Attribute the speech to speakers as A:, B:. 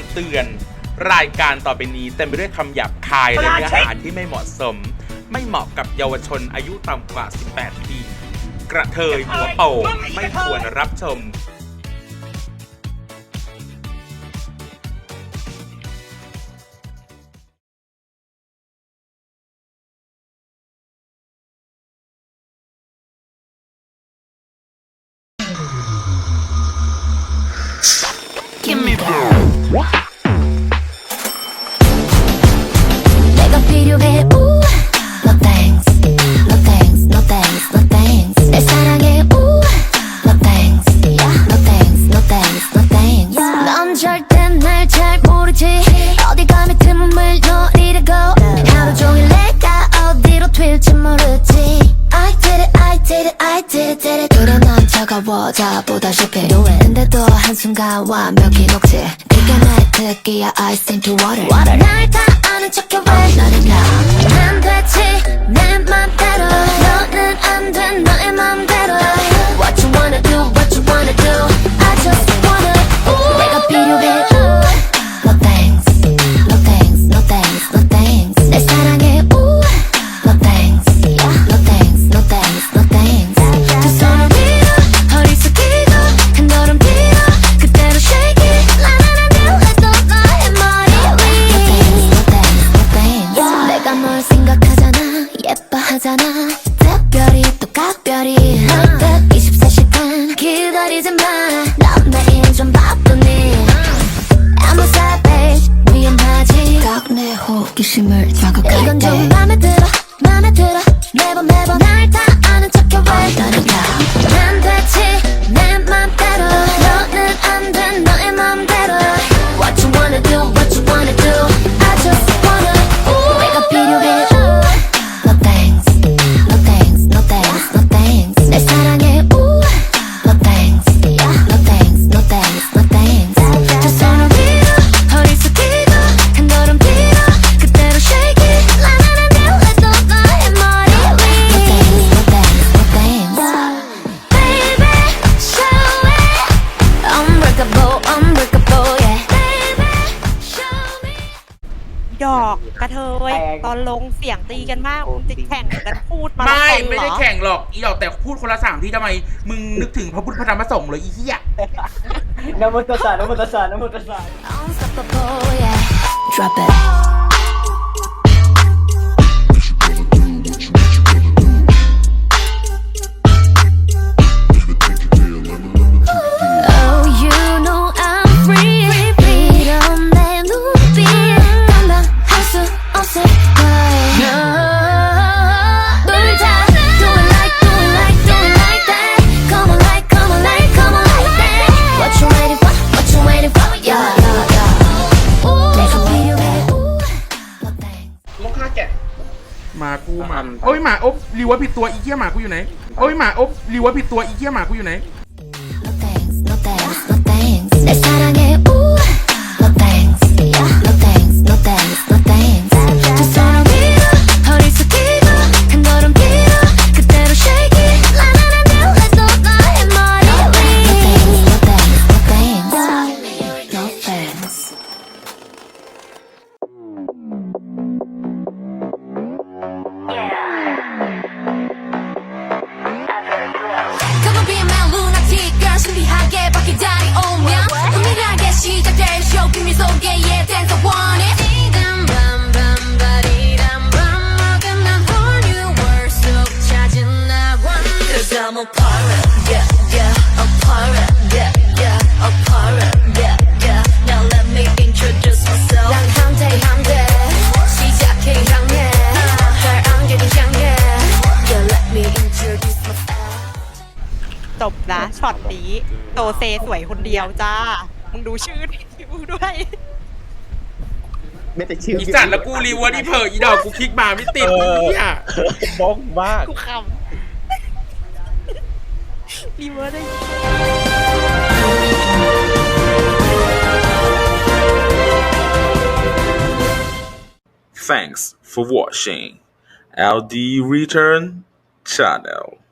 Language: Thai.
A: ำเตือน รายการต่อไปนี้เต็มไปด้วยคำหยาบคายและเนื้อหาที่ไม่เหมาะสม ไม่เหมาะกับเยาวชนอายุต่ำกว่า 18 ปี กระเทยหัวโป่งไม่ควรรับชม
B: 뜻대로 돌아 난 차가워져 보다시피 노예인데도 한순간 와몇개 녹지. 네가 날 특기야 I sink to water, water.
C: 날타 อกกระเทยตอนลงเสียงตีกันมากมึงจะแข่งกันพูดมา
A: ไม่
C: ราธอน
A: ไม่ได้
C: เหรอ
A: แข่งหรอกอีดอกแต่พูดคนละสามที่ทำไม มึงนึกถึงพระพุทธพระธรรมพระสงฆ์เลยอีเหี้ย
D: นะโมตัสสะนะโมตัสสะนะโมตัสสะ
B: Unstoppable yeah Drop it
A: มากูหมาโอ้ยหมาอบรีว่าผิดตัวอีเหี้ยหมากูอยู่ไหนโอ้ยหมาอบรีว่าผิดตัวอีเหี้ยหมากูอยู่ไหน
E: I'm a pirate yeah yeah a pirate yeah yeah a pirate yeah yeah Now let me introduce myself 난 한대 한대 시작해 향해 잘 안개를 향해 Yeah let me introduce myself
C: จบนะช็อตนี้โตเซสวยคนเดียวจ้า มึงดูชื่อในคิวด้วย
D: ไม่แต่ชื่อ
A: อีสัตว์แล้วกูรีเว่าที่เผยอีดอกกูคลิกมาไม่ติดอีเหี้ย
D: บ้องมาก
C: กูคำ รีเวิร์สได้
F: Thanks for watching LD Return Channel.